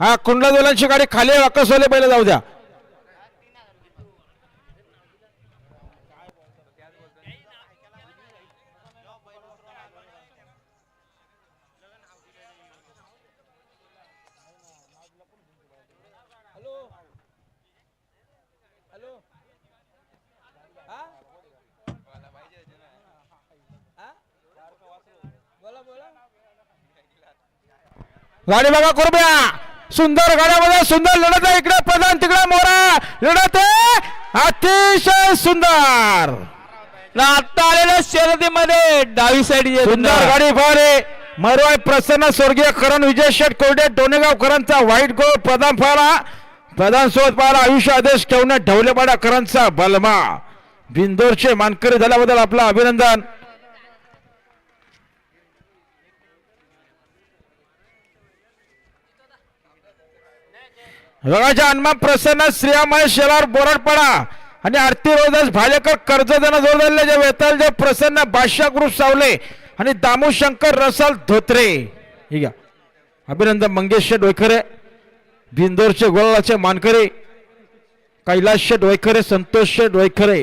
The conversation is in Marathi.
हा कुंडला दोलांची गाडी खाली अकसवले पहिले जाऊ द्या. गाडी बघा कुरब्या. सुंदर गाड्यामध्ये सुंदर लढत आहे. इकडे प्रधान तिकडे मोरा. लढत आहे. अतिशय सुंदर. आता आलेल्या शर्यतीमध्ये डावी साईड सुंदर गाडी फारे मरवाय प्रसन्न स्वर्गीय करण विजय शेठ कोरडे डोनेगावकरांचा वाईट गोळ प्रधान फाळा प्रधान सोबत पाहिला आयुष्य आदेश ठेवणे ढवलेपाडाकरांचा बलमा. बिंदोरचे मानकरी झाल्याबद्दल आपलं अभिनंदन. रगाच्या अन्मा प्रसन्न श्रियामय शेलार बोराडपाडा आणि आरती रोजस भालेकर कर्ज देणं जोडले जे वेताल जे प्रसन्न बादशाह ग्रुप सावले आणि दामू शंकर रसाल धोत्रे. हे घ्या. अभिनंदन मंगेश डोयखरे बिंदोरचे गोलाचे मानकरे कैलास डोयखरे संतोष डोयखरे.